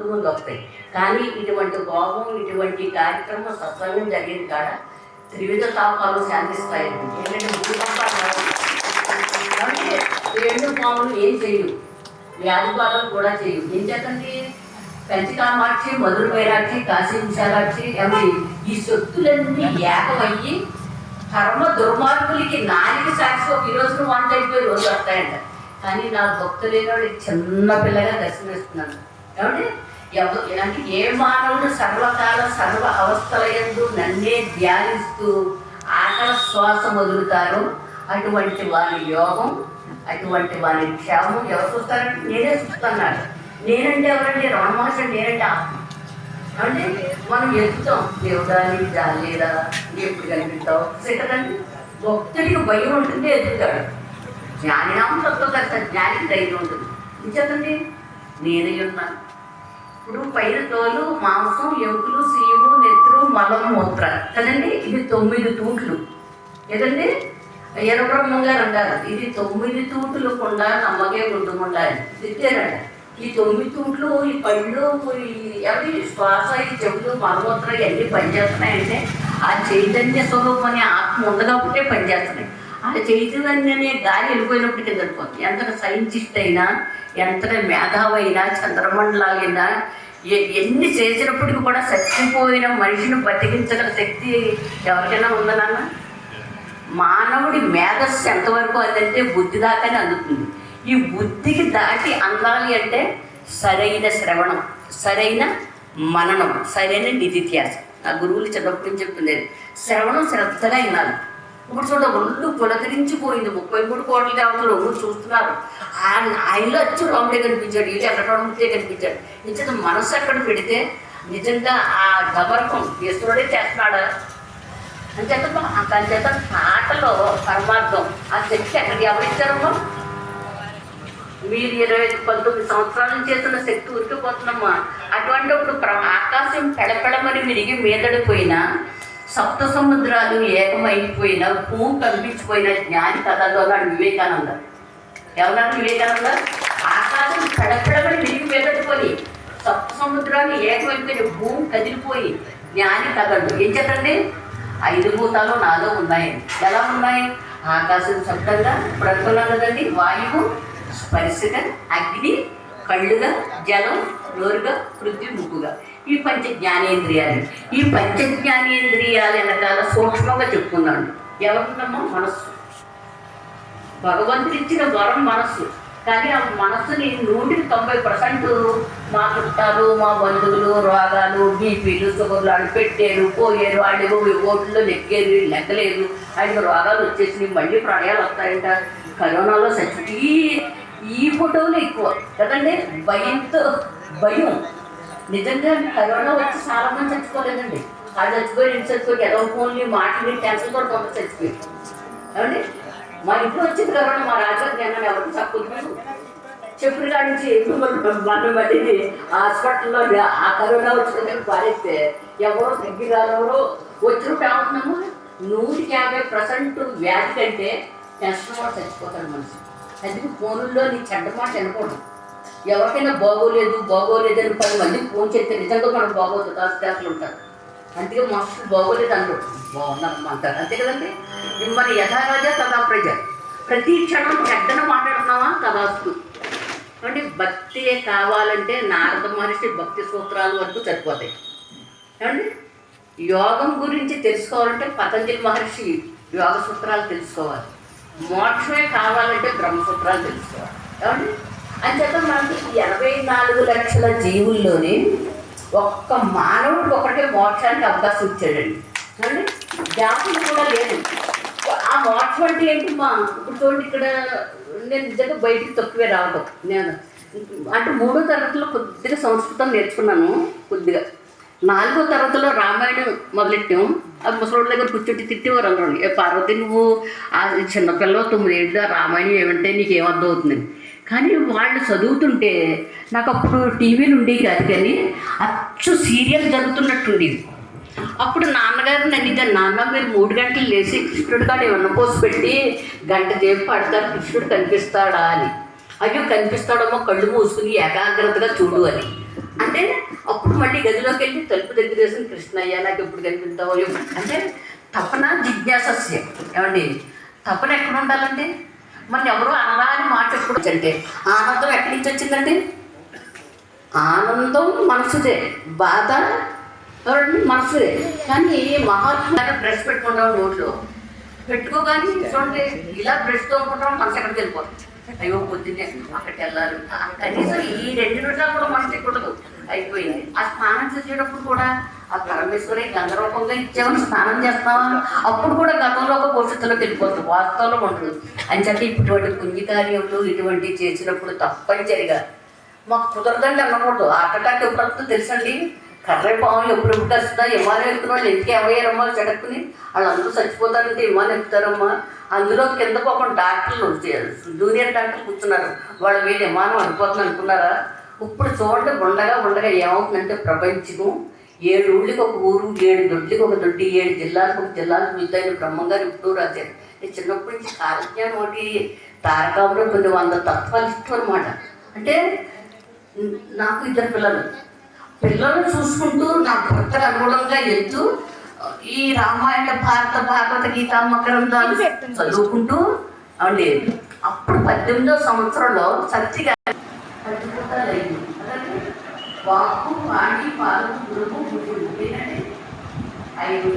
ముందు ముందు వస్తాయి కానీ ఇటువంటి భోగం ఇటువంటి కార్యక్రమం సత్సంగం జరిగింది కాడ త్రివిధ తాపాలు శాంతిస్తాయి. ఏంటంటే భూకంపాలు రెండు పాములు ఏం చేయు వ్యాధి బాధలు కూడా చేయు ఏం చేతండి కంచి మధుర వైరాక్షి కాశీ విశాలాక్షి అవి ఈ శక్తులన్నీ ఏకమయ్యి కర్మ దుర్మార్గులకి నాలుగు సాక్షి ఒక ఈరోజు వంట అయిపోయి రోజు వస్తాయంట. కానీ నా భక్తులైన చిన్న పిల్లగా దర్శనమిస్తున్నాను ఏమంటే అంటే ఏ మానవుడు సర్వకాల సర్వ అవస్థల ఎందు నన్నే ధ్యానిస్తూ ఆకల శ్వాస వదులుతారో అటువంటి వారి యోగం అటువంటి వారి క్షేమం ఎవరు చూస్తారంటే నేనే చూస్తున్నాడు. నేనంటే ఎవరండి? రామహర్షి మహర్షి అంటే నేనంటే ఆత్మ అంటే మనం ఎత్తుతాం దేవుడా నీకు లేదా ఎప్పుడు కనిపిస్తావు కదండి భక్తుడికి భయం ఉంటుంది ఎదుగుతాడు. జ్ఞానినామం తత్వం కదా జ్ఞానికి ధైర్యం ఉంటుంది. ఇంచేతండి నేనే ఉన్నాను. ఇప్పుడు పైన తోలు మాంసం ఎముకలు సీము నెత్తురు మలం మూత్ర. కదండి? ఇది తొమ్మిది తూట్లు. ఏదండి? ఎర్రబ్రహ్మం గారు అంటారు. ఇది తొమ్మిది తూట్లు కుండా నమ్మకే గుడ్డుకుండా తిట్టారంట. ఈ తొమ్మిది తూట్లు ఈ పళ్ళు అవి శ్వాస ఈ చెవులు మలమూత్ర ఇవన్నీ పనిచేస్తున్నాయంటే ఆ చైతన్య స్వరూపం అనే ఆత్మ ఉంది కాబట్టే పనిచేస్తున్నాయి. ఆ చైతన్యం అనే గాలి వెళ్ళిపోయినప్పుడు కింద ఎంత సైంటిస్ట్ అయినా ఎంత మేధావైనా చంద్రమండలాలైనా ఎన్ని చేసినప్పటికీ కూడా చచ్చిపోయిన మనిషిని బతికించగల శక్తి ఎవరికైనా ఉందనన్న మానవుడి మేధస్సు ఎంతవరకు అదంటే బుద్ధి దాకానే అందుతుంది. ఈ బుద్ధికి దాటి అందాలి అంటే సరైన శ్రవణం సరైన మననం సరైన నిధిత్యాసం నా గురువులు చిన్నప్పటి నుంచి చెప్తుండేది శ్రవణం శ్రద్ధగా వినాలి. ఇప్పుడు చూడ ఒళ్ళు పులకరించిపోయింది. ముప్పై మూడు కోట్ల దేవతలు ఒళ్ళు చూస్తున్నారు. ఆయన ఆయనలో వచ్చి రాముడే కనిపించాడు. వీళ్ళు ఎక్కడ కనిపించాడు. నిజంగా మనసు ఎక్కడ పెడితే నిజంగా ఆ గమర్కం ఈశ్వరుడే చేస్తున్నాడా? అంచేత దాని చేత పాటలో పరమార్థం. ఆ శక్తి ఎక్కడ ఎవరిచ్చారమ్మా మీరు ఇరవై ఐదు పంతొమ్మిది సంవత్సరాల నుంచి చేస్తున్న శక్తి ఉరికిపోతున్నామ్మా అటువంటి ఇప్పుడు ప్ర- ఆకాశం పెడపెడమని విరిగి మీదడిపోయిన సప్త సముద్రాలు ఏకమైపోయిన భూమి కనిపించిపోయిన జ్ఞాని కథలో అన్నాడు వివేకానంద. ఎవరన్నా వివేకానంద? ఆకాశం పెడపెడమని విరిగి పెద్దపోయి సప్త సముద్రాలు ఏకమైపోయిన భూమి కదిలిపోయి జ్ఞాని కథలు ఏం చెప్పండి? ఐదు భూతాలు నాలో ఉన్నాయి. ఎలా ఉన్నాయి? ఆకాశం శబ్దంగా ఇప్పుడు అనుకున్నాం కదండి. వాయువు స్పర్శగా అగ్ని కళ్ళుగా జలం నోరుగా పృథ్వీ ముక్కుగా. ఈ పంచ జ్ఞానేంద్రియాలు ఈ పంచ జ్ఞానేంద్రియాల వెనకాల సూక్ష్మంగా చెప్పుకున్నాడు ఎవరినమ్మా మనస్సు. భగవంతుడు ఇచ్చిన వరం మనస్సు. కానీ ఆ మనస్సుని నూటికి తొంభై పర్సెంట్ మా చుట్టాలు మా బంధువులు రోగాలు బీపీలు షుగర్లు వాళ్ళు పెట్టారు పోయారు వాళ్ళు ఓట్లు లెక్కారు లెక్కలేరు ఆయన రోగాలు వచ్చేసి మళ్ళీ ప్రళయాలు వస్తాయంట. కరోనాలో చచ్చి ఈ ఈ ఫోటోలు ఎక్కువ. కదండి? భయంతో భయం. నిజంగా కరోనా వచ్చి చాలా మంది చచ్చిపోలేదండి. అది చచ్చిపోయి ఇంటి చచ్చిపోయి ఎలా ఫోన్లు మాటలు క్యాన్సర్ కూడా కొంత చచ్చిపోయి ఏమండి? మా ఇంట్లో వచ్చింది కరోనా మా రాజాకి నేను ఎవరికి చెప్పలేదు చెప్పిన కాడి నుంచి మన మళ్ళీ హాస్పిటల్లో ఆ కరోనా వచ్చిన పారేస్తే ఎవరో తగ్గిరాలెవరో వచ్చినప్పుడు ఏమవుతున్నాము నూటికి యాభై పర్సెంట్ వ్యాధి కంటే టెన్షన్ కూడా చచ్చిపోతాడు మనిషి అందుకే ఫోన్లో నీ చెడ్డ మాట వినకూడదు. ఎవరికైనా బాగోలేదు బాగోలేదు అని పది మందికి ఫోన్ చేస్తే నిజంగా మనం బాగోదు దాస్తాకులు ఉంటారు. అందుకే మాస్టర్ బాగోలేదు అంటారు బాగున్నాం అంటారు అంతే కదండి? మన యథారాజా తదా ప్రజ. ప్రతి క్షణం చెడ్డన మాట్లాడుతున్నావా? తదాస్తు అంటే భక్తి కావాలంటే నారద మహర్షి భక్తి సూత్రాలు వరకు సరిపోతాయి. ఏమండి? యోగం గురించి తెలుసుకోవాలంటే పతంజలి మహర్షి యోగ సూత్రాలు తెలుసుకోవాలి. మోక్షమే కావాలంటే బ్రహ్మసూత్రాలు తెలుసుకోవాలి. ఏమండి? అంచేత మనకి ఎనభై నాలుగు లక్షల జీవుల్లోని ఒక్క మానవుడికి ఒకటే మోక్షానికి అవకాశం ఇచ్చాడండి. చూడండి జాతులు కూడా లేదు. ఆ మోక్షం అంటే ఏంటి మా ఇప్పుడు చూడండి ఇక్కడ నేను నిజంగా బయటికి తక్కువే రావడం. నేను అంటే మూడో తరగతిలో కొద్దిగా సంస్కృతం నేర్చుకున్నాను కొద్దిగా. నాలుగో తరగతిలో రామాయణం మొదలెట్టాం. అది ముసలోళ్ళ దగ్గర కూర్చుంటే తిట్టేవారు అందరూ. ఏ పార్వతి నువ్వు ఆ చిన్నపిల్ల తొమ్మిదేళ్ళు రామాయణం ఏమంటే నీకు ఏమర్థం అవుతుంది కానీ వాళ్ళు చదువుతుంటే నాకు అప్పుడు టీవీలు ఉండేవి కాదు కానీ అచ్చు సీరియల్ జరుగుతున్నట్టుండేది అప్పుడు నాన్నగారు నన్ను ఇద్దరు నాన్న మీరు మూడు గంటలు లేచి కృష్ణుడు కాడ ఏమన్నా పోసి పెట్టి గంట సేపు పడతారు కృష్ణుడు కనిపిస్తాడా అని. అయ్యో కనిపిస్తాడమ్మో కళ్ళు మూసుకుని ఏకాగ్రతగా చూడు అని. అంటే అప్పుడు మళ్ళీ గదిలోకి వెళ్ళి తలుపు దగ్గర వేసిన కృష్ణయ్య నాకు ఎప్పుడు కనిపిస్తావో అంటే తపన జిజ్ఞాసస్య. ఏమండి? తపన ఎక్కడ ఉండాలండి? మన ఎవరు అనరాని మాట ఎప్పుడు అంటే ఆనందం ఎక్కడి నుంచి వచ్చిందండి? ఆనందం మనసుదే బాధ మనసుదే. కానీ మహాత్ములు బ్రష్ పెట్టుకుంటాం నోట్లో పెట్టుకోగానే చూడండి ఇలా బ్రష్ తోముకుంటాం మనసు ఎక్కడికి వెళ్ళిపోతుంది? అయ్యో పొద్దున్నే అక్కడికి వెళ్ళాలి. కనీసం ఈ రెండు నిమిషాలు కూడా మనసు ఎక్కడదు అయిపోయింది. ఆ స్నానం చేసేటప్పుడు కూడా ఆ పరమేశ్వరి గంధరూపంగా ఇచ్చామని స్నానం చేస్తావా? అప్పుడు కూడా గతంలో ఒక భవిష్యత్తులోకి వెళ్ళిపోతుంది వాస్తవంలో ఉండదు. అంచేత ఇటువంటి పుణ్యకార్యములు ఇటువంటి చేసినప్పుడు తప్పనిసరిగా మాకు కుదరదండి అనకూడదు హార్ట్ అటాక్ తెలుసండి? కర్రే ఎప్పుడు ఎప్పుడు విమానం ఎక్కుతున్న వాళ్ళు ఎందుకు ఏమయ్యారమ్మా చెడక్కుని వాళ్ళందరూ చచ్చిపోతారంటే విమానం ఎక్కుతారమ్మా అందులో కింద పాపం డాక్టర్లు జూనియర్ డాక్టర్లు కూర్చున్నారు. వాళ్ళ మీద విమానం అనుకోతుంది అనుకున్నారా? ఇప్పుడు చూడండి ఉండగా ఉండగా ఏమవుతుందంటే ప్రపంచము ఏడు ఊళ్ళకి ఒక ఊరు ఏడు దొడ్లకి ఒక దొడ్డి ఏడు జిల్లాలకు ఒక జిల్లాలకు మిగతాయిన బ్రహ్మంగారు ఇప్పుడు రాశారు. నేను చిన్నప్పటి నుంచి కాలజ్ఞానం ఒకటి తారకాపురం కొన్ని వంద తత్వాలు ఇష్టం అనమాట అంటే నాకు ఇద్దరు పిల్లలు. పిల్లలు చూసుకుంటూ నా భర్తకు అనుగుణంగా వెళ్తూ ఈ రామాయణ భారత భాగవత గీతా గ్రంథాలు చదువుకుంటూ అండి అప్పుడు పద్దెనిమిదో సంవత్సరంలో సత్తిగా పట్టుకుంటారు వాక్కు వాణి పాలకు గురువు ఐదు